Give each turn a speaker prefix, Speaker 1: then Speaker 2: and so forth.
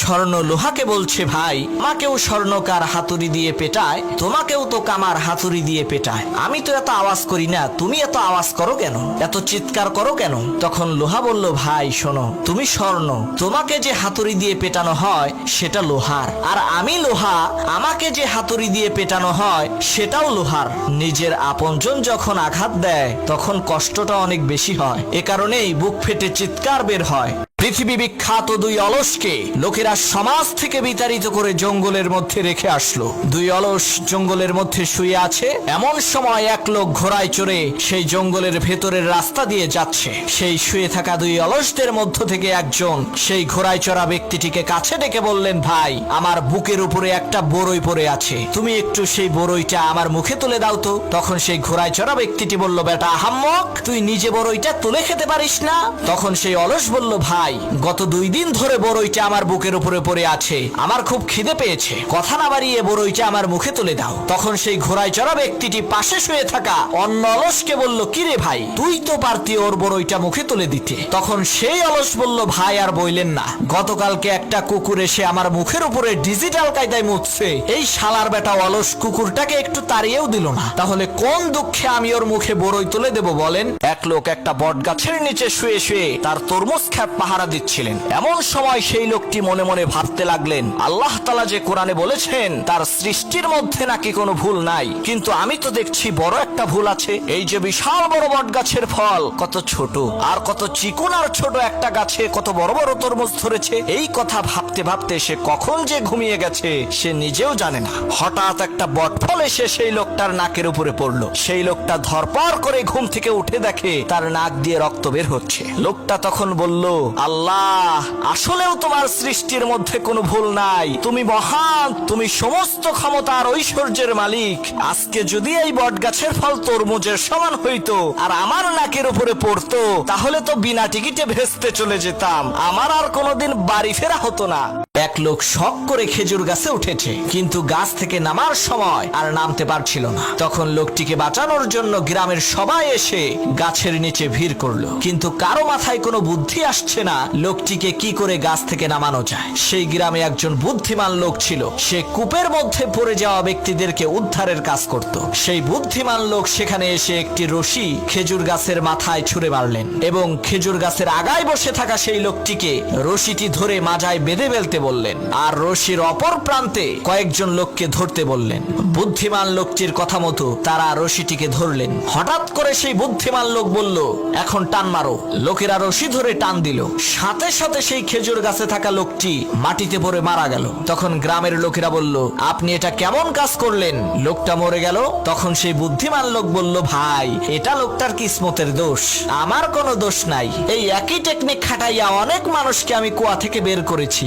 Speaker 1: স্বর্ণ লোহাকে বলছে, ভাই, আমাকেও স্বর্ণকার হাতুড়ি দিয়ে পেটায়, তোমাকেও তো কামার হাতুড়ি দিয়ে পেটায়। আমি তো এত আওয়াজ করি না, তুমি এত আওয়াজ করো কেন? এত চিৎকার করো কেন? তখন লোহা বলল, ভাই, শোনো, তুমি স্বর্ণ, তোমাকে যে হাতুড়ি দিয়ে পেটানো হয়, সেটা লোহার। আর আমি লোহা, আমাকে যে হাতুড়ি দিয়ে পেটানো হয়, সেটাও লোহার। নিজের আপনজন যখন আঘাত দেয়, তখন কষ্টটা অনেক বেশি হয়। এ কারণেই বুক ফেটে চিৎকার বের হয়। পৃথিবী বিখ্যাত দুই অলসকে লোকেরা সমাজ থেকে বিতাড়িত করে জঙ্গলের মধ্যে রেখে আসলো। দুই অলস জঙ্গলের মধ্যে শুয়ে আছে, এমন সময় এক লোক ঘোড়ায় চড়ে সেই জঙ্গলের ভেতরের রাস্তা দিয়ে যাচ্ছে। সেই শুয়ে থাকা দুই অলসদের মধ্য থেকে একজন সেই ঘোড়ায় চড়া ব্যক্তিটিকে কাছে ডেকে বললেন, ভাই, আমার বুকের উপরে একটা বড়ই পড়ে আছে। তুমি একটু সেই বড়ইটা আমার মুখে তুলে দাও তো। তখন সেই ঘোড়ায় চড়া ব্যক্তিটি বলল, বেটা আহাম্মক, তুই নিজে বড়ইটা তুলে খেতে পারিস না? তখন সেই অলস বলল, ভাই গত দুই দিন ধরে বড়ইটা আমার বুকের উপরে পড়ে আছে। আমার খুব খিদে পেয়েছে। কথা না বাড়িয়ে বড়ইটা আমার মুখে তুলে দাও। তখন সেই ঘোড়ায় চড়া ব্যক্তিটি পাশে শুয়ে থাকা অন্য অলসকে বলল, কিরে ভাই, তুই তো পারতি ওর বড়ইটা মুখে তুলে দিতে। তখন সেই অলস বলল, ভাই, আর বইলেন না। গতকালকে একটা কুকুর এসে আমার মুখের উপরে ডিজিটাল কায়দায় মুছছে। এই শালার বেটা অলস কুকুরটাকে একটু তাড়িয়েও দিল না। তাহলে কোন দুঃখে আমি ওর মুখে বড়ই তুলে দেব বলেন? এক লোক একটা বট গাছের নিচে শুয়ে শুয়ে তার তরমুজ খ্যাপ পাহারা দিচ্ছিলেন। এমন সময় সেই লোকটি মনে মনে ভাবতে লাগলেন, আল্লাহ তালা যে কোরআনে বলেছেন, তার সৃষ্টির মধ্যে নাকি কোনো ভুল নাই। কিন্তু আমি তো দেখছি বড় একটা ভুল আছে। এই যে বিশাল বড় বট গাছের ফল, কত ছোট, আর কত চিকুন আর ছোট একটা গাছে কত বড় বড় তরমুজ ধরেছে। এই কথা ভাবতে ভাবতে সে কখন যে ঘুমিয়ে গেছে, সে নিজেও জানে না। হঠাৎ একটা বট ফল এসে সেই লোকটার নাকের উপরে পড়ল। সেই লোকটা ধরপর করে ঘুম থেকে উঠে দেখে তার নাক দিয়ে রক্ত বের হচ্ছে। লোকটা তখন বলল আল্লাহ, আসলেও তোমার সৃষ্টির মধ্যে কোনো ভুল নাই। তুমি মহান, তুমি সমস্ত ক্ষমতার ঐশ্বর্যের মালিক। আজকে যদি এই বট গাছের ফল তরমুজের সমান হইতো আর আমার নাকের উপরে পড়তো, তাহলে তো বিনা টিকিটে ভেস্তে চলে যেতাম। আমার আর কোনোদিন বাড়ি ফেরা হতো না। এক লোক শখ করে খেজুর গাছে উঠেছে, কিন্তু গাছ থেকে নামার সময় আর নামতে পারছিল না। তখন লোকটিকে বাঁচানোর জন্য গ্রামের সবাই এসে গাছের নিচে ভিড় করল। কিন্তু কারও মাথায় কোনো বুদ্ধি আসছে না, লোকটিকে কি করে গাছ থেকে নামানো যায়। সেই গ্রামে একজন বুদ্ধিমান লোক ছিল। সে কূপের মধ্যে পড়ে যাওয়া ব্যক্তিদেরকে উদ্ধারের কাজ করত। সেই বুদ্ধিমান লোক সেখানে এসে একটি রশি খেজুর গাছের মাথায় ছুঁড়ে মারলেন এবং খেজুর গাছের আগায় বসে থাকা সেই লোকটিকে রশিটি ধরে মাজায় বেঁধে ফেলতে বললেন, আর রশির অপর প্রান্তে কয়েকজন লোককে ধরতে বললেন। বুদ্ধিমান লোকটির কথা মতো তারা রশিটিকে ধরলেন। হঠাৎ করে সেই বুদ্ধিমান লোক বলল, এখন টান মারো। লোকেরা রশি ধরে টান দিল। সাথে সাথে সেই খেজুর গাছে থাকা লোকটি মাটিতে পড়ে মারা গেল। তখন গ্রামের লোকেরা বলল, আপনি এটা কেমন কাজ করলেন? লোকটা মরে গেল। তখন সেই বুদ্ধিমান লোক বলল, ভাই, এটা লোকটার কিসমতের দোষ। আমার কোনো দোষ নাই। এই একই টেকনিক খাটাইয়া অনেক মানুষকে আমি কুয়া থেকে বের করেছি।